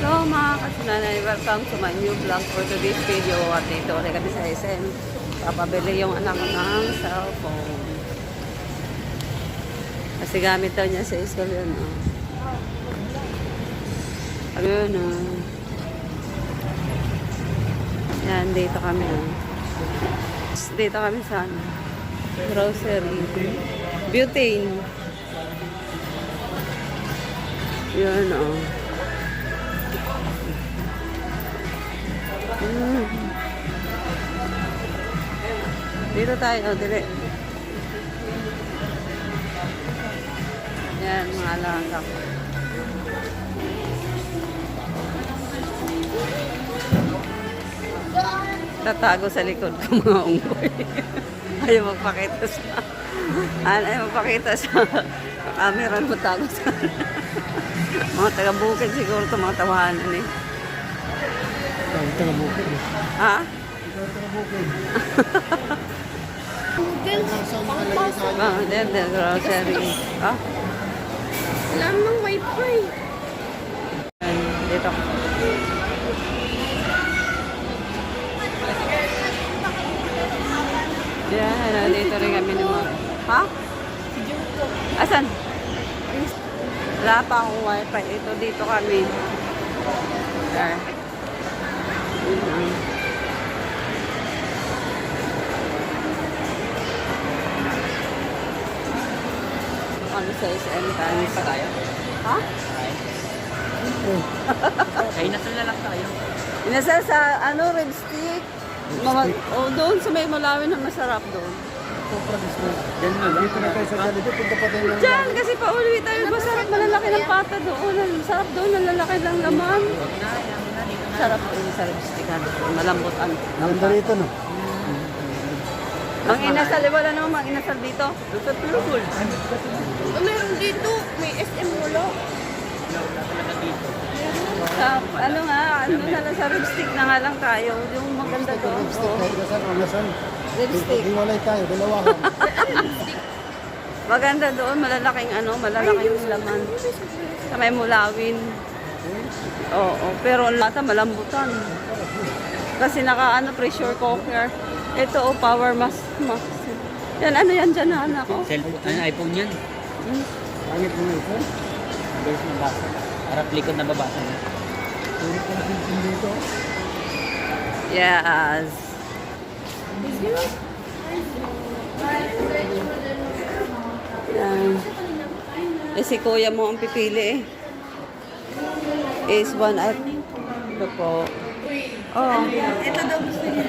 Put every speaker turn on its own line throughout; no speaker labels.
Hello mga kasunanay, welcome to my new vlog for today's video. At dito ulit kami sa SM. Papabili yung anak ko ng cellphone. Kasi gamit daw niya sa school yun. Oh. Ayun oh. Yan, dito kami. Oh. Dito kami sa ano, grocery. Butane. Yun oh. Mm. Dito tayo, oh, dire. Yan, mga langkap. Tatago sa likod ko mga unggoy. Ayaw magpakita sa... Ayaw magpakita sa camera mo tago sa... mga taga-bukid siguro ito mga tawahanan eh.
Ikaw, taga bukid eh.
Ha?
Ikaw, taga bukid.
There, the grocery. Ah?
Wala.
Yan, yeah, dito rin kami ng mga... Ha? Asan? Wala pa akong wifi. Ito, dito kami. There. Kami sa SM times. Pa tayo? Ha?
Ay, nasal na lang tayo.
Inasal sa ano, red stick. Mga, oh, doon sa may malawin na masarap doon.
Yan na lang. Dito na tayo sa Jollibee. Punta pa tayo ng...
Diyan, kasi pauwi tayo. Masarap, malalaki ng pata doon. Sarap doon, nalalaki ng laman. Sarap doon sa red stick. ano, Malambot ang.
Ganda rito, no?
Mang inasal, eh, wala namang mang inasal dito.
Sa Tulugol.
Meron dito. May SM wala.
Sa, ano nga, ano na lang sa red stick na nga lang tayo. Yung maganda doon.
Lipstick, kahit nasaan, ang nasaan.
red stick.
Hiwalay tayo, dalawahan.
Maganda doon, malalaking ano, malalaki yung laman. Sa may mulawin. Oo, pero ang lata malambutan. Kasi naka ano, pressure cooker. Ito oh, power max. max. Yan, ano yan dyan na anak ko?
Cellphone, ano, iPhone yan.
Hmm.
Pangit mo ito.
Guys, nabasa. Harap likod na babasa
dito.
Yes. Yan. Eh, si kuya mo ang pipili eh. Is one at... Ito po. Oh.
Ito daw gusto niya.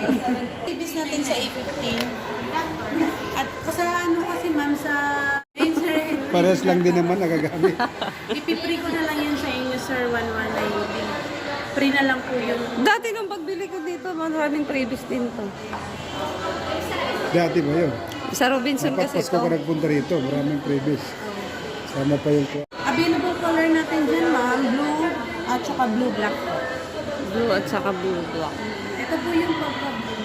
Ibis natin sa 815. At sa ano kasi ma'am sa...
Pares lang din naman nagagamit.
ipipre ko na lang yun sa inyo sir, 1190. Free na lang po yun.
Dati nung pagbili ko dito, maraming previous din to.
Dati ba yun?
Sa Robinson
Dapat
kasi
Pasko ka
to.
nagpunta rito. Maraming previous. Sama pa yung...
Available color natin dyan ma'am, blue at saka blue black.
Blue at saka blue black.
Ito po yung pagka-blue.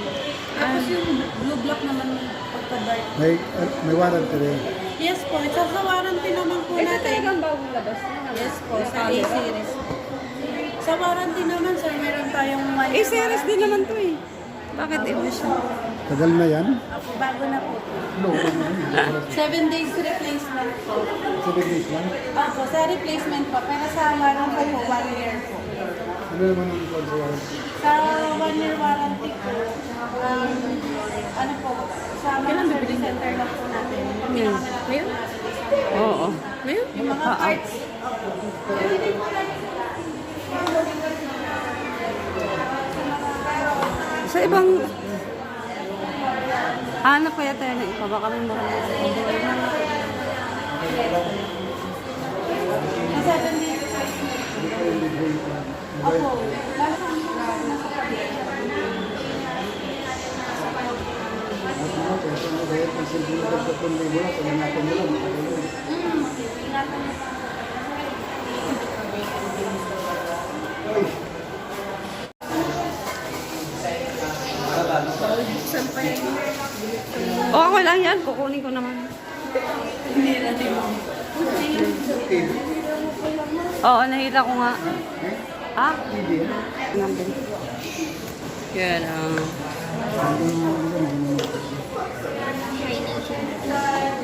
Tapos yung blue black naman pagka-dark.
May, uh, may warranty rin.
Yes po, ito sa warranty naman po
Ito
natin.
talagang bagong labas na.
Yes po, sa A-series. Sa warranty naman sir, meron tayong one
Eh, series din naman to eh. Bakit iba siya?
Tagal na yan.
Ako, bago na po. Seven days replacement po.
Sabi days lang.
Opo, sa replacement po. Pero sa warranty po, one year po.
Ano naman ang sa warranty?
Sa one year warranty po, um, ano po, sa mga service center lang po natin.
Yan.
Ngayon?
Oo.
Ngayon? Yung mga
Ah, ah.
parts.
Sa ibang... Hanap kaya tayo ng iba. Baka may marami.
Sa seven days replacement. Opo, lalo sa mga nasa paligid.
O, Kukunin ko naman. Oo, nahila ko nga. Ha? Nandun. Yan ang...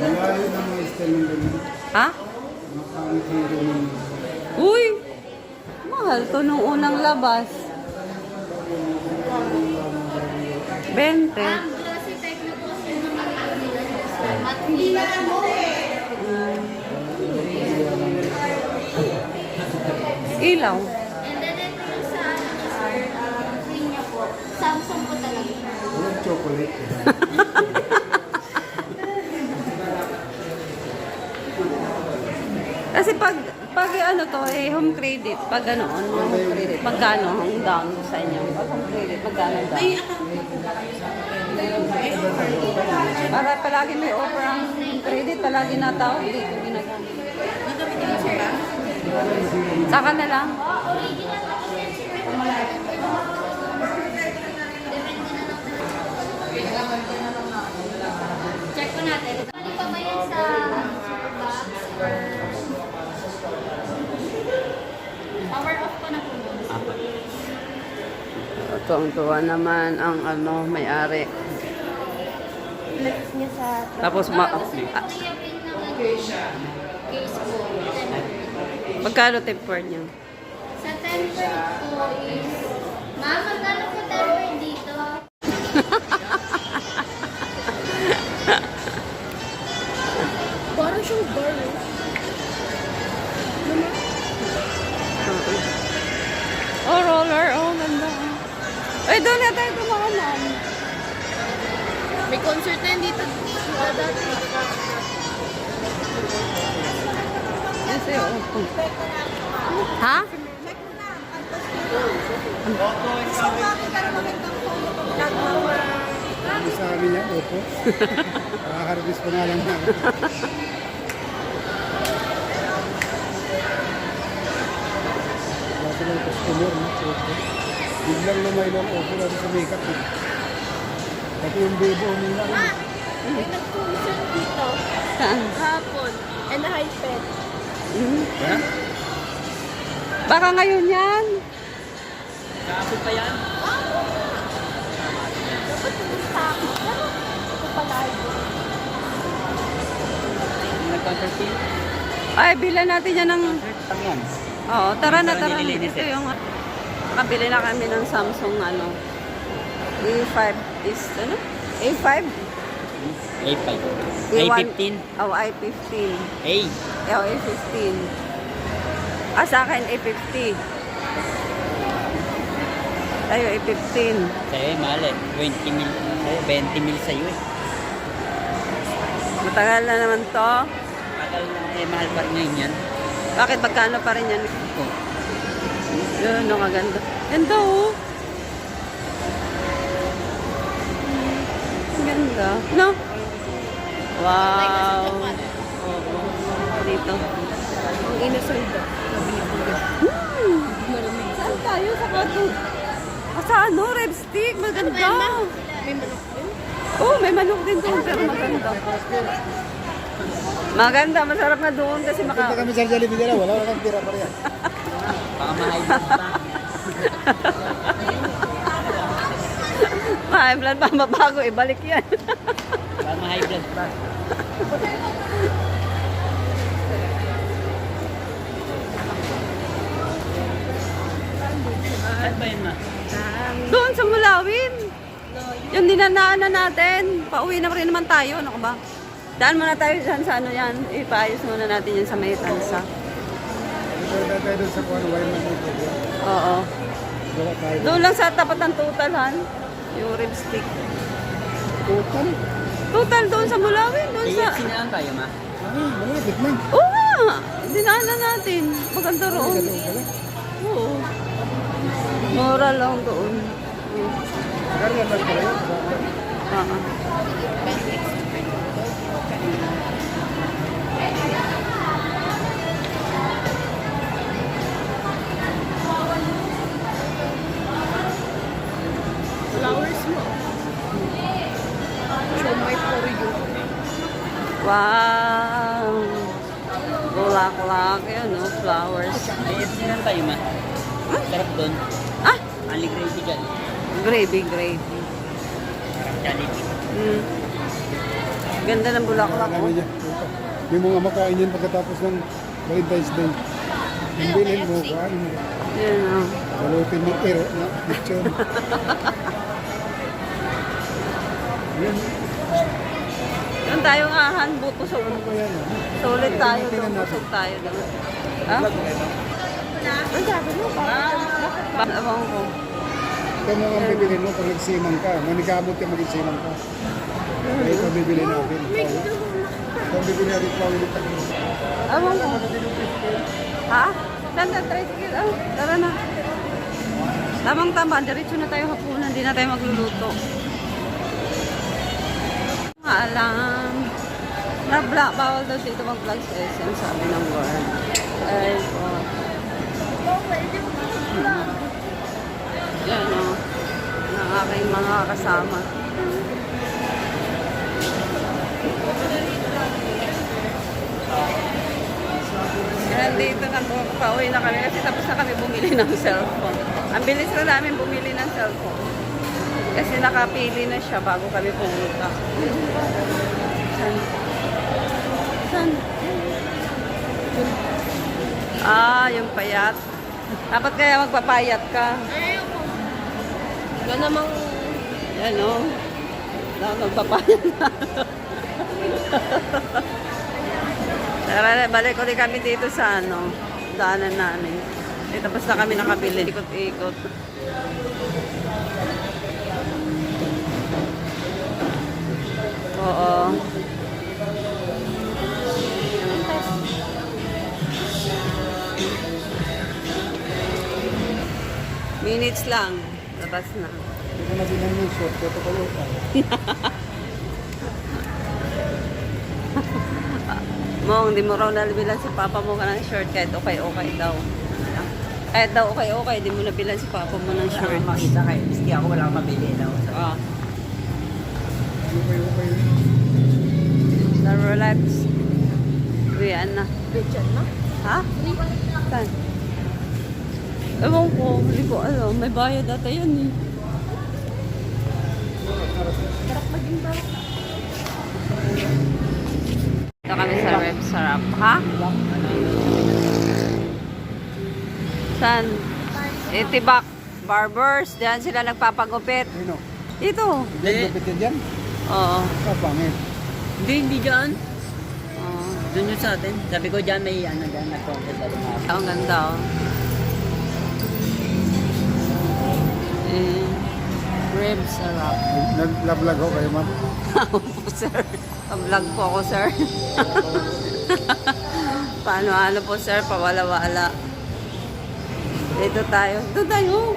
Ganun.
Ha? Uy! Mahal to nung unang labas. 20.
Glossy type na po sa mga At hindi na po.
Ilaw.
And then ito yung sa ano niya, sir, uh, niya po. Samsung po talaga.
Walang chocolate.
Kasi pag pag ano to eh home credit, pag ano, ano home credit, magkano ang down sa inyo? Pag home credit, magkano ang down?
May account po ba kayo sa
Para palagi may offer ang credit, palagi na tao, hindi ko ginagamit. Saka na lang.
Check ko natin. Ano pa ba yan sa box? Power off ko na po.
Tuwang-tuwa naman ang ano, may-ari.
Flex niya sa...
Tapos ma-
Ah, case po.
Magkano temper niyo?
Sa temper po is... Ma'am, magkano po temper dito? Parang siyang bar.
Oh, roller. Oh, ganda. Ay, doon na
concert na yun dito. Dati.
Kasi, oh. Ha?
Sabi sa amin yan, opo. Nakaka-release ko nga lang na. Wala silang customer. Biglang lumaylo ang opo natin sa makeup. Pati yung bebo, umina rin.
May nag-concert dito.
Saan?
Hapon. And high pet.
Hmm?
Ha?
Baka ngayon yan.
Kahapon pa yan.
Dapat pumunta ako. Pero ito pala
sale.
Ay, bilan natin yan ng... Oo, tara na, tara.
nililinis
Ito yung... Nakabili na kami ng Samsung, ano... A5 is, ano? A5?
A5.
A1.
A15.
Oh, i15.
A.
Eh, oh, A15. Ah, sa akin, A50. Tayo, A15.
Sa'yo eh, mahal eh. 20 mil. Sa'yo, 20 mil sa'yo eh.
Matagal na naman to.
Tagal na eh, mahal pa rin ngayon yan.
Bakit magkano pa rin yan?
Oh.
Yun, no, maganda. Ganda, oh. Ganda. No? Wow. Oo. Dito.
Ang ba?
Hmm. Saan tayo? Sa kato? Ah, sa ano? Red stick. Maganda.
May manok din?
Oh, may manok din doon, pero maganda. Maganda, masarap na doon kasi
Punta
maka...
kami sa Jollibee nila, wala wala kang tira pa rin.
Baka blood pa.
Blood pa, mabago, ibalik yan.
Baka ma-high blood pa. Saan ba yun ma?
doon sa Mulawin. Yung dinanaan na natin. Pauwi na rin naman tayo, ano ka ba? Daan muna tayo dyan sa ano yan. Ipaayos muna natin yan sa may tansa.
Punta tayo doon sa kuwan, problem.
Oo. Doon lang sa tapat ng total, han. Yung rib stick.
Total.
Total doon sa Mulawin. Doon sa...
KFC na lang tayo ma.
Ah, malapit na.
Oo nga! Dinaan na natin. Maganda roon. Oo. Mura lang doon.
Lang pala yun.
Oo.
Lang tayo ma. Sarap doon.
Ah,
Only gravy dyan.
gravy, gravy.
Sarap Jollibee.
Mm. Ganda ng bulaklak
niya. May mga makain yan pagkatapos ng Valentine's Day. Yung bilhin mo, kain mo.
Yan oh.
Balutin mo, ero, na, lechon. Yan,
Doon tayo nga, han, busog.
ano ba yan? ah?
Sulit tayo doon, busog tayo. Ha? Ang sabi mo, bakit? Bakit? Ewan ko.
Ito mo ang bibili mo pag nagsimang ka. Manigamot ka magsimang ka. Kaya ito ang bibili natin. Ito ang bibili natin pa ulit.
Ewan ko. Ha? Saan na tricycle? Oh, tara na. Tamang tama, diretso na tayo hapunan, hindi na tayo magluluto. Alam. Na bawal daw dito mag-vlog sa SM, sabi ng word. Ay po. Yan o. Ng aking mga kasama. Yan dito na po, pauwi na kami kasi tapos na kami bumili ng cellphone. Ang bilis na namin bumili ng cellphone. Kasi nakapili na siya bago kami pumunta. San? San? Ah, yung payat. Dapat kaya magpapayat ka.
Ikaw namang
Yan o. Dapat magpapayat ka. Tara na, balik ulit kami dito sa ano, daanan namin. Eh, tapos na kami nakabili. Ikot-ikot. Minutes lang. Labas na.
Hindi ko na bilang yung short. Ito pa yun.
Mong, di mo raw nabilan si papa mo ka ng short kahit okay-okay daw. Kahit daw okay-okay, di mo nabilan si papa mo ng
Wala
short.
akong makita kayo. Miski ako wala akong mabili daw.
Ah,
Okay, okay.
na relax. Uwian na.
Richard na.
Ha? Saan? Ewan ko, hindi ko alam. May bayad ata yan eh. Ito kami sa rep sarap. Ha? Saan? Itibak. Barbers. Diyan sila nagpapagupit.
Ayun o.
Ito.
Hindi.
Lupit yan dyan.
Oo.
Ah, pangit.
Hindi, hindi dyan.
Oo.
Doon yun sa atin. Sabi ko dyan may ano dyan. Nag-contest sa.
Ang ganda oh. Eh, ribs sarap.
Nag-vlog ako kayo, ma'am.
Opo, sir. Pa-vlog po ako, sir. Paano ano po, sir? Pawala-wala. Dito tayo. Doon tayo.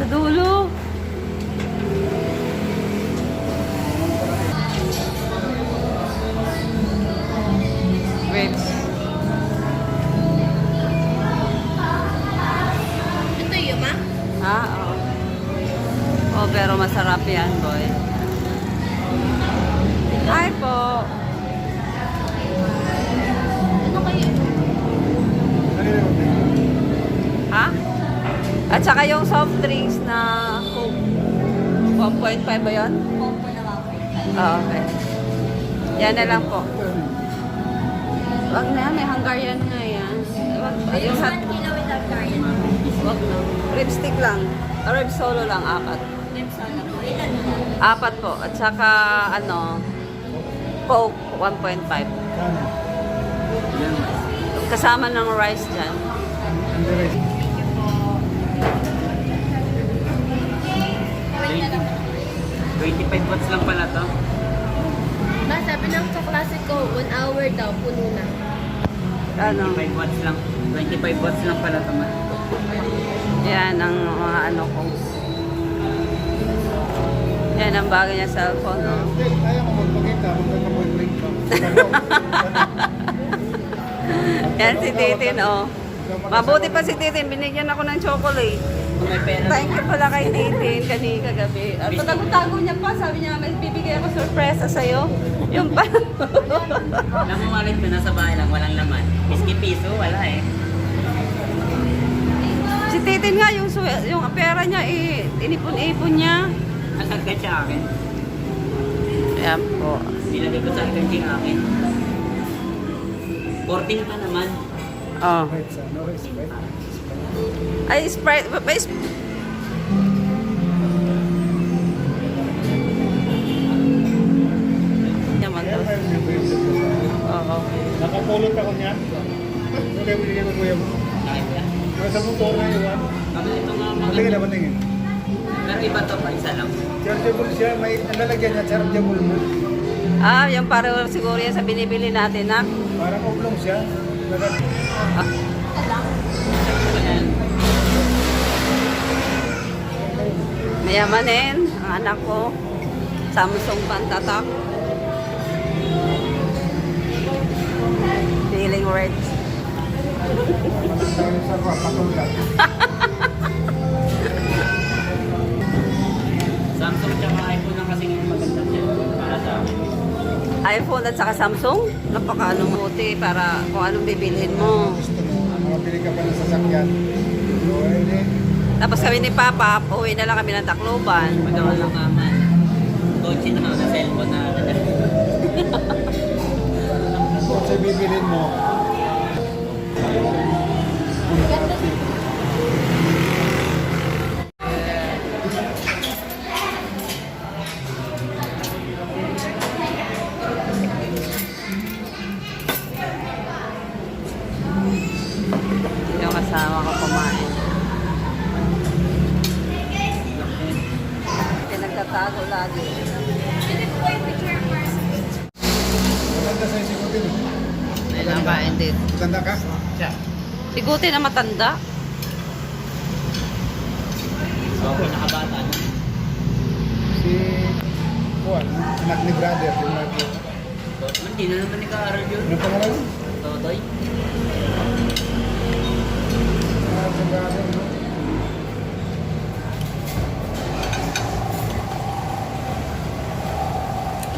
Sa dulo. Ribs. Ha? Oo. Oh, pero masarap yan, boy. Hi po.
Ano kayo?
Ha? At saka yung soft drinks na Coke. 1.5 ba yun?
Combo na ako.
Ah, okay. Yan na lang po. Wag na, may Hungarian nga yan. Wag, yung sa,
Hungarian.
Wag na. Ribstick lang. Ah, rib solo lang, apat.
Ako. Ilan mo?
Apat po. At saka, ano, Coke, 1.5.
Saan?
Kasama ng rice dyan.
Ang direct.
25 watts lang pala to.
Ba, sabi ng kaklase ko, one hour daw, puno na.
Ano,
25 watts lang. 25 watts lang pala to. ma.
Yan ang mga ano ko. Yan ang bagay niya cellphone, no?
Kaya mo magpakita. Magkakaboyfriend ka.
Yan si Titin, oh. Mabuti pa si Titin, binigyan ako ng chocolate. Thank you pala kay Titin kanina kagabi. At tago-tago niya pa, sabi niya, may bibigay ako sorpresa sa'yo. Yung pa.
Alam mo, malit ko nasa bahay lang, walang laman. Miski piso, wala eh.
Titin nga yung, yung pera niya, eh, inipon-ipon niya.
Nasagkat siya akin.
Ayan po.
Nilagay ko sa akin yung akin. 14 pa naman.
Oh. Ay, Sprite.
Kaya may
Oo.
Nakapulot ako niya. Kayo binigyan ko kuya mo. Nasa motor na iwan.
Kami ito nga mga...
Matingin na, matingin.
Pero iba to pa, isa lang.
Chargeable siya, may nalalagyan niya, chargeable mo.
Ah, yung para siguro yan sa binibili natin, na.
Parang oblong siya.
Ayan.
Mayamanin, ang anak ko. Samsung Pantatak. Feeling rich.
Tayo sa rap, patulad.
Samsung tsaka iPhone lang kasi yung maganda siya para sa akin.
iPhone at saka Samsung, napaka ano buti para kung anong bibilhin mo.
Mo, makabili ka pa ng sasakyan. Hindi.
Tapos kami ni Papa, uwi na lang kami ng Tacloban.
Magawa lang naman. Kotse na na cellphone na
Kung sa bibilin mo,
Yung kasama ko kumain. Kasi nagtatago lagi. May nakain din.
Maganda ka?
Siya.
Siguti na matanda.
So, pinakabata na.
Si Juan, anak ni brother, yung nag
So, hindi na naman nag-aaral yun.
Ano pangalan?
Totoy.
Ah, sa brother, no?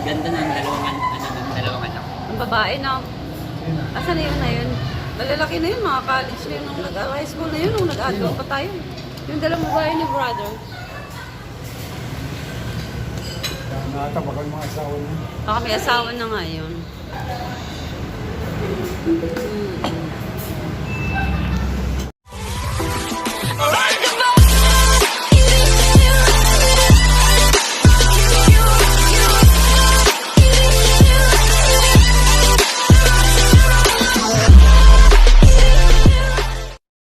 Ganda ng dalawang ano ng dalawang anak.
Ang babae na. Asan na yun na yun? Malalaki na yun, mga college na yun. Nung nag-high school na yun, nung nag-adult pa tayo. Yung dalawang babae ni brother.
Nata, baka yung mga asawa niya.
Baka may asawa na nga yun. Hmm.